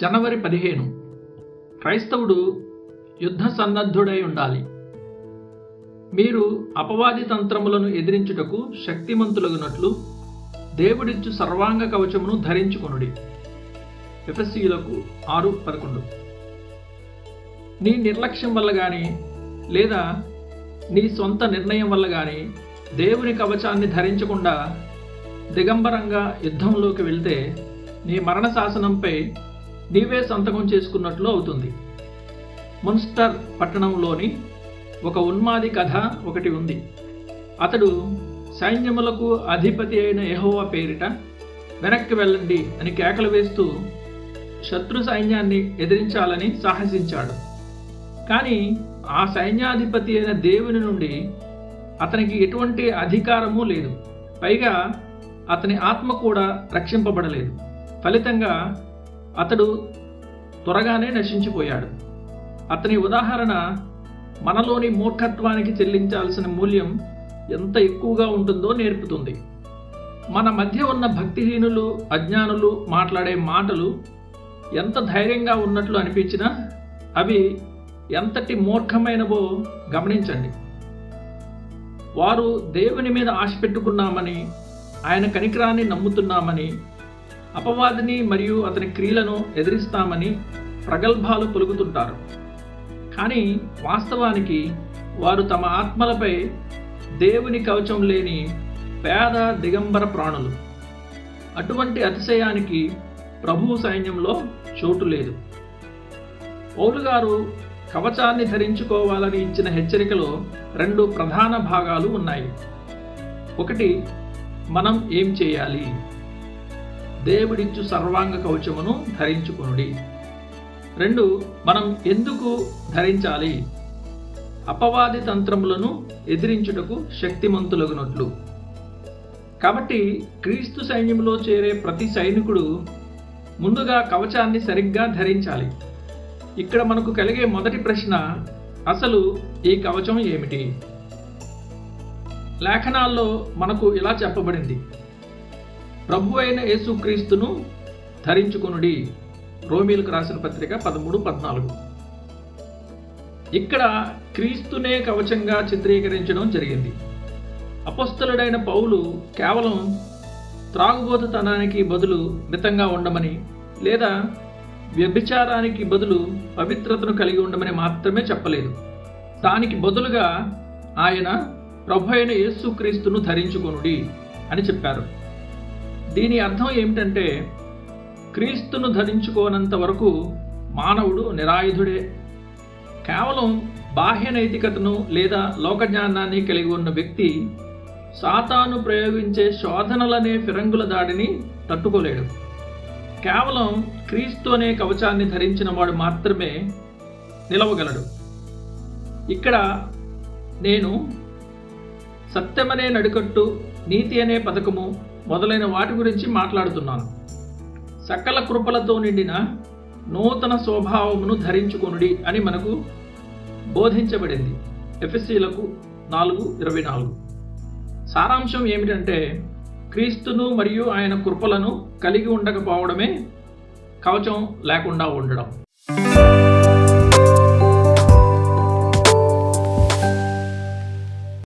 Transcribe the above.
జనవరి పదిహేను. క్రైస్తవుడు యుద్ధ సన్నద్ధుడై ఉండాలి. మీరు అపవాది తంత్రములను ఎదిరించుటకు శక్తిమంతులగునట్లు దేవుడిచ్చు సర్వాంగ కవచమును ధరించుకొనుడి. ఎఫ్ఎస్సీలకు ఆరు పదకొండు. నీ నిర్లక్ష్యం వల్ల కానీ లేదా నీ సొంత నిర్ణయం వల్ల కానీ దేవుని కవచాన్ని ధరించకుండా దిగంబరంగా యుద్ధంలోకి వెళ్తే నీ మరణ శాసనంపై నీవే సంతకం చేసుకున్నట్లు అవుతుంది. మున్స్టర్ పట్టణంలోని ఒక ఉన్మాది కథ ఒకటి ఉంది. అతడు సైన్యములకు అధిపతి అయిన ఎహోవా పేరిట వెనక్కి వెళ్ళండి అని కేకలు వేస్తూ శత్రు సైన్యాన్ని ఎదిరించాలని సాహసించాడు. కానీ ఆ సైన్యాధిపతి అయిన దేవుని నుండి అతనికి ఎటువంటి అధికారము లేదు. పైగా అతని ఆత్మ కూడా రక్షింపబడలేదు. ఫలితంగా అతడు త్వరగానే నశించిపోయాడు. అతని ఉదాహరణ మనలోని మూర్ఖత్వానికి చెల్లించాల్సిన మూల్యం ఎంత ఎక్కువగా ఉంటుందో నేర్పుతుంది. మన మధ్య ఉన్న భక్తిహీనులు అజ్ఞానులు మాట్లాడే మాటలు ఎంత ధైర్యంగా ఉన్నట్లు అనిపించినా అవి ఎంతటి మూర్ఖమైనవో గమనించండి. వారు దేవుని మీద ఆశ పెట్టుకున్నామని ఆయన కనికరాన్ని నమ్ముతున్నామని అపవాదిని మరియు అతని క్రియలను ఎదిరిస్తామని ప్రగల్భాలు పలుకుతుంటారు. కానీ వాస్తవానికి వారు తమ ఆత్మలపై దేవుని కవచం లేని పేద దిగంబర ప్రాణులు. అటువంటి అతిశయానికి ప్రభువు సైన్యంలో చోటు లేదు. పౌలు గారు కవచాన్ని ధరించుకోవాలని ఇచ్చిన హెచ్చరికలో రెండు ప్రధాన భాగాలు ఉన్నాయి. ఒకటి మనం ఏం చేయాలి? దేవుడిచ్చు సర్వాంగ కవచమును ధరించుకునుడి. రెండు మనం ఎందుకు ధరించాలి? అపవాది తంత్రములను ఎదిరించుటకు శక్తిమంతులగునట్లు. కాబట్టి క్రీస్తు సైన్యంలో చేరే ప్రతి సైనికుడు ముందుగా కవచాన్ని సరిగ్గా ధరించాలి. ఇక్కడ మనకు కలిగే మొదటి ప్రశ్న అసలు ఈ కవచం ఏమిటి? లేఖనాల్లో మనకు ఇలా చెప్పబడింది. ప్రభు అయిన యేసుక్రీస్తును ధరించుకునుడి. రోమిలకు రాసిన పత్రిక పదమూడు పద్నాలుగు. ఇక్కడ క్రీస్తునే కవచంగా చిత్రీకరించడం జరిగింది. అపస్తులుడైన పౌలు కేవలం త్రాగుబోతుతనానికి బదులు మితంగా ఉండమని లేదా వ్యభిచారానికి బదులు పవిత్రతను కలిగి ఉండమని మాత్రమే చెప్పలేదు. దానికి బదులుగా ఆయన ప్రభు అయిన యేసుక్రీస్తును ధరించుకొనుడి అని చెప్పారు. దీని అర్థం ఏమిటంటే క్రీస్తును ధరించుకోనంత వరకు మానవుడు నిరాయుధుడే. కేవలం బాహ్య నైతికతను లేదా లోకజ్ఞానాన్ని కలిగి ఉన్న వ్యక్తి సాతాను ప్రయోగించే శోధనలనే ఫిరంగుల దాడిని తట్టుకోలేడు. కేవలం క్రీస్తు అనే కవచాన్ని ధరించిన వాడు మాత్రమే నిలవగలడు. ఇక్కడ నేను సత్యమనే నడికట్టు నీతి అనే పథకము మొదలైన వాటి గురించి మాట్లాడుతున్నాను. సకల కృపలతో నిండిన నూతన స్వభావమును ధరించుకొనుడి అని మనకు బోధించబడింది. ఎఫ్ఎస్సీలకు నాలుగు ఇరవై నాలుగు. సారాంశం ఏమిటంటే క్రీస్తును మరియు ఆయన కృపలను కలిగి ఉండకపోవడమే కవచం లేకుండా ఉండడం.